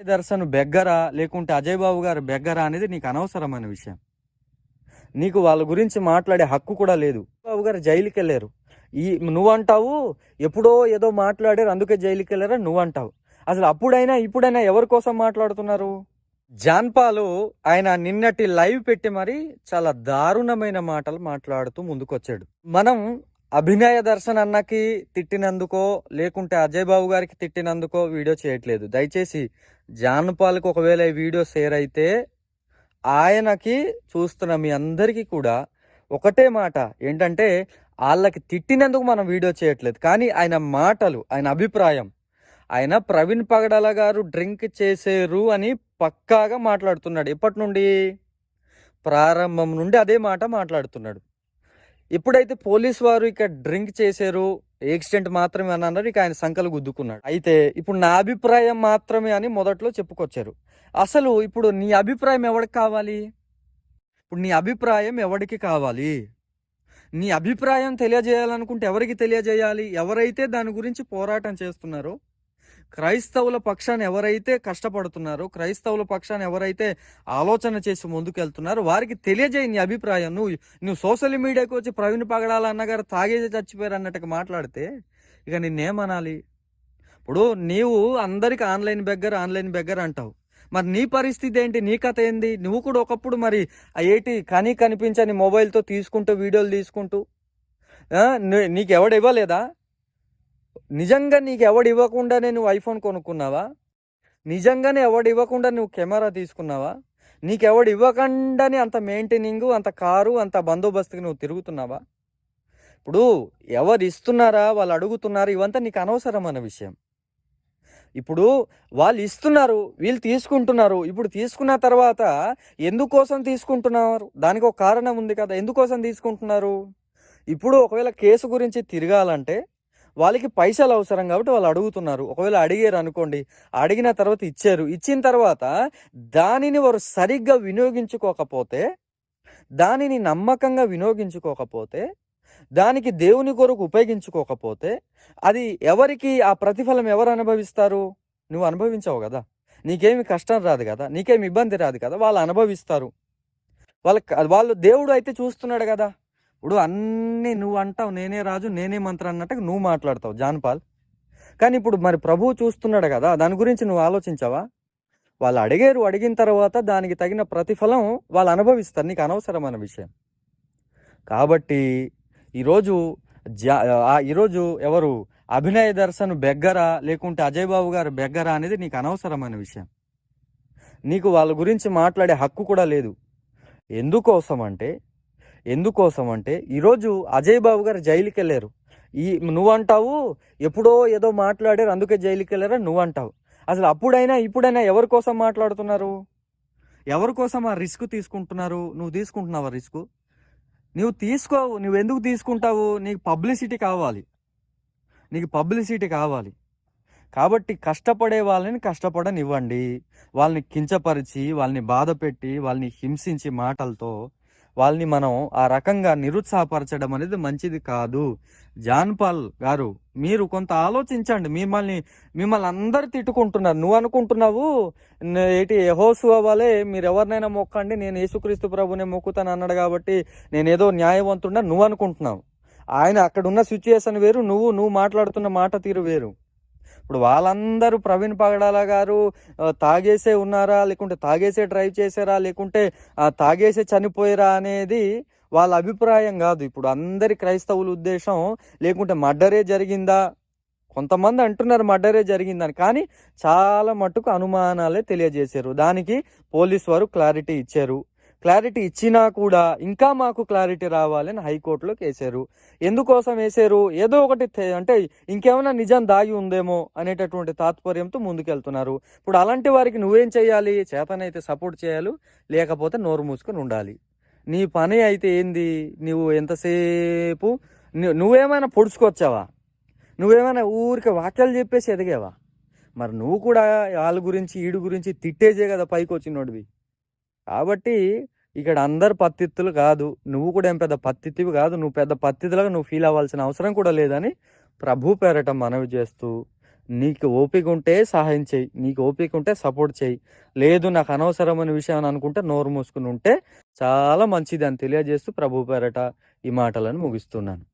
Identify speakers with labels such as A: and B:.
A: దర్శన్ బెగ్గరా లేకుంటే అజయ్ బాబు గారు బెగ్గరా అనేది నీకు అనవసరమైన విషయం. నీకు వాళ్ళ గురించి మాట్లాడే హక్కు కూడా లేదు. బాబు గారు జైలుకి వెళ్ళారు ఈ నువ్వు అంటావు ఎప్పుడో ఏదో మాట్లాడారు అందుకే జైలుకి వెళ్ళారా నువ్వు అంటావు అసలు అప్పుడైనా ఇప్పుడైనా ఎవరి కోసం మాట్లాడుతున్నారు? జాన్పాలు ఆయన నిన్నటి లైవ్ పెట్టి మరి చాలా దారుణమైన మాటలు మాట్లాడుతూ ముందుకొచ్చాడు. మనం అభినయ దర్శన్ అన్నకి తిట్టినందుకో లేకుంటే అజయ్ బాబు గారికి తిట్టినందుకో వీడియో చేయట్లేదు. దయచేసి జాన్పాల్కి ఒకవేళ ఈ వీడియో షేర్ అయితే ఆయనకి చూస్తున్న మీ అందరికీ కూడా ఒకటే మాట ఏంటంటే వాళ్ళకి తిట్టినందుకు మనం వీడియో చేయట్లేదు. కానీ ఆయన మాటలు ఆయన అభిప్రాయం ఆయన ప్రవీణ్ పగడాల గారు డ్రింక్ చేసేరు అని పక్కాగా మాట్లాడుతున్నాడు. ఎప్పటి నుండి? ప్రారంభం నుండి అదే మాట మాట్లాడుతున్నాడు. ఇప్పుడైతే పోలీస్ వారు ఇక డ్రింక్ చేశారు యాక్సిడెంట్ మాత్రమే అని అన్నారు ఇక ఆయన సంకలు గుద్దుకున్నాడు. అయితే ఇప్పుడు నా అభిప్రాయం మాత్రమే అని మొదట్లో చెప్పుకొచ్చారు. అసలు ఇప్పుడు నీ అభిప్రాయం ఎవరికి కావాలి? ఇప్పుడు నీ అభిప్రాయం ఎవరికి కావాలి? నీ అభిప్రాయం తెలియజేయాలనుకుంటే ఎవరికి తెలియజేయాలి? ఎవరైతే దాని గురించి పోరాటం చేస్తున్నారో క్రైస్తవుల పక్షాన్ని ఎవరైతే కష్టపడుతున్నారో క్రైస్తవుల పక్షాన్ని ఎవరైతే ఆలోచన చేసి ముందుకెళ్తున్నారో వారికి తెలియజేయి నీ అభిప్రాయం. నువ్వు నువ్వు సోషల్ మీడియాకి వచ్చి ప్రవీణ్ పగడాల అన్నగారు తాగేసి చచ్చిపోయారు అన్నట్టుగా మాట్లాడితే ఇక నిన్నేమనాలి? ఇప్పుడు నీవు అందరికి ఆన్లైన్ బెగ్గర ఆన్లైన్ బెగ్గర అంటావు. మరి నీ పరిస్థితి ఏంటి? నీ కథ ఏంది? నువ్వు కూడా ఒకప్పుడు మరి ఆ ఏటి కనీ కనిపించని మొబైల్తో తీసుకుంటూ వీడియోలు తీసుకుంటూ నీకు ఎవడు ఇవ్వలేదా? నిజంగా నీకు ఎవడు ఇవ్వకుండానే నువ్వు ఐఫోన్ కొనుక్కున్నావా? నిజంగానే ఎవడు ఇవ్వకుండా నువ్వు కెమెరా తీసుకున్నావా? నీకు ఎవడు ఇవ్వకుండానే అంత మెయింటైనింగ్ అంత కారు అంత బందోబస్తుకి నువ్వు తిరుగుతున్నావా? ఇప్పుడు ఎవరు ఇస్తున్నారా? వాళ్ళు అడుగుతున్నారు. ఇవంతా నీకు అనవసరమైన విషయం. ఇప్పుడు వాళ్ళు ఇస్తున్నారు. వీళ్ళు తీసుకుంటున్నారు. ఇప్పుడు తీసుకున్న తర్వాత ఎందుకోసం తీసుకుంటున్నారు? దానికి ఒక కారణం ఉంది కదా. ఎందుకోసం తీసుకుంటున్నారు? ఇప్పుడు ఒకవేళ కేసు గురించి తిరగాలంటే వాళ్ళకి పైసలు అవసరం కాబట్టి వాళ్ళు అడుగుతున్నారు. ఒకవేళ అడిగారు అనుకోండి అడిగిన తర్వాత ఇచ్చారు. ఇచ్చిన తర్వాత దానిని వారు సరిగ్గా వినియోగించుకోకపోతే దానిని నమ్మకంగా వినియోగించుకోకపోతే దానికి దేవుని కొరకు ఉపయోగించుకోకపోతే అది ఎవరికి ఆ ప్రతిఫలం ఎవరు అనుభవిస్తారు? నువ్వు అనుభవించావు కదా. నీకేమి కష్టం రాదు కదా. నీకేమి ఇబ్బంది రాదు కదా. వాళ్ళు అనుభవిస్తారు. వాళ్ళ వాళ్ళు దేవుడు అయితే చూస్తున్నాడు కదా. ఇప్పుడు అన్నీ నువ్వు అంటావు నేనే రాజు నేనే మంత్రం అన్నట్టు నువ్వు మాట్లాడతావు జాన్పాల్. కానీ ఇప్పుడు మరి ప్రభువు చూస్తున్నాడు కదా దాని గురించి నువ్వు ఆలోచించావా? వాళ్ళు అడిగారు అడిగిన తర్వాత దానికి తగిన ప్రతిఫలం వాళ్ళు అనుభవిస్తారు నీకు అనవసరమైన విషయం. కాబట్టి ఈరోజు జా ఆ ఈరోజు ఎవరు అభినయ దర్శన్ బెగ్గరా లేకుంటే అజయ్ బాబు గారు బెగ్గరా అనేది నీకు అనవసరమైన విషయం. నీకు వాళ్ళ గురించి మాట్లాడే హక్కు కూడా లేదు. ఎందుకోసం అంటే ఎందుకోసం అంటే ఈరోజు అజయ్ బాబు గారు జైలుకి వెళ్ళారు ఈ నువ్వు అంటావు ఎప్పుడో ఏదో మాట్లాడారు అందుకే జైలుకి వెళ్ళారా నువ్వు అంటావు అసలు అప్పుడైనా ఇప్పుడైనా ఎవరి కోసం మాట్లాడుతున్నారు? ఎవరి కోసం ఆ రిస్క్ తీసుకుంటున్నారు? నువ్వు తీసుకుంటున్నావా రిస్క్? నువ్వు తీసుకోవు నువ్వు ఎందుకు తీసుకుంటావు? నీకు పబ్లిసిటీ కావాలి. నీకు పబ్లిసిటీ కావాలి. కాబట్టి కష్టపడే వాళ్ళని కష్టపడనివ్వండి. వాళ్ళని కించపరిచి వాళ్ళని బాధ పెట్టి వాళ్ళని హింసించి మాటలతో వాళ్ళని మనం ఆ రకంగా నిరుత్సాహపరచడం అనేది మంచిది కాదు. జాన్ పాల్ గారు మీరు కొంత ఆలోచించండి. మిమ్మల్ని మిమ్మల్ని అందరు తిట్టుకుంటున్నారు. నువ్వు అనుకుంటున్నావు న- ఏంటి యెహోషువ మీరు ఎవరినైనా మొక్కండి నేను యేసుక్రీస్తు ప్రభునే మొక్కుతాను అన్నాడు కాబట్టి నేను ఏదో న్యాయవంతున్నా నువ్వు అనుకుంటున్నావు. ఆయన అక్కడ ఉన్న సిచ్యుయేషన్ వేరు నువ్వు నువ్వు మాట్లాడుతున్న మాట తీరు వేరు. ఇప్పుడు వాళ్ళందరూ ప్రవీణ్ పగడాల గారు తాగేసే ఉన్నారా లేకుంటే తాగేసే డ్రైవ్ చేసారా లేకుంటే తాగేసే చనిపోయారా అనేది వాళ్ళ అభిప్రాయం కాదు. ఇప్పుడు అందరి క్రైస్తవుల ఉద్దేశం లేకుంటే మర్డరే జరిగిందా? కొంతమంది అంటున్నారు మర్డరే జరిగిందని కానీ చాలా మటుకు అనుమానాలే తెలియజేశారు. దానికి పోలీస్ వారు క్లారిటీ ఇచ్చారు. క్లారిటీ ఇచ్చినా కూడా ఇంకా మాకు క్లారిటీ రావాలని హైకోర్టులో వేశారు ఎందుకోసం వేశారు ఏదో ఒకటి అంటే ఇంకేమైనా నిజం దాగి ఉందేమో అనేటటువంటి తాత్పర్యంతో ముందుకెళ్తున్నారు. ఇప్పుడు అలాంటి వారికి నువ్వేం చేయాలి చేతనైతే సపోర్ట్ చేయాలి లేకపోతే నోరు మూసుకొని ఉండాలి. నీ పని అయితే ఏంది? నువ్వు ఎంతసేపు నువ్వేమైనా పొడుచుకొచ్చావా? నువ్వేమైనా ఊరికే వాక్యాలు చెప్పేసి ఎదిగావా? మరి నువ్వు కూడా వాళ్ళ గురించి ఈడు గురించి తిట్టేసే కదా పైకి వచ్చినోడివి కాబట్టి ఇక్కడ అందరు పత్తిత్తులు కాదు. నువ్వు కూడా ఏం పెద్ద పత్తిత్తివి కాదు. నువ్వు పెద్ద పత్తితులుగా నువ్వు ఫీల్ అవ్వాల్సిన అవసరం కూడా లేదని ప్రభు పేరట మనవి చేస్తూ నీకు ఓపిక ఉంటే సహాయం చేయి. నీకు ఓపిక ఉంటే సపోర్ట్ చేయి. లేదు నాకు అనవసరమైన విషయం అని అనుకుంటే నోరు మూసుకుని ఉంటే చాలా మంచిది అని తెలియజేస్తూ ప్రభు పేరట ఈ మాటలను ముగిస్తున్నాను.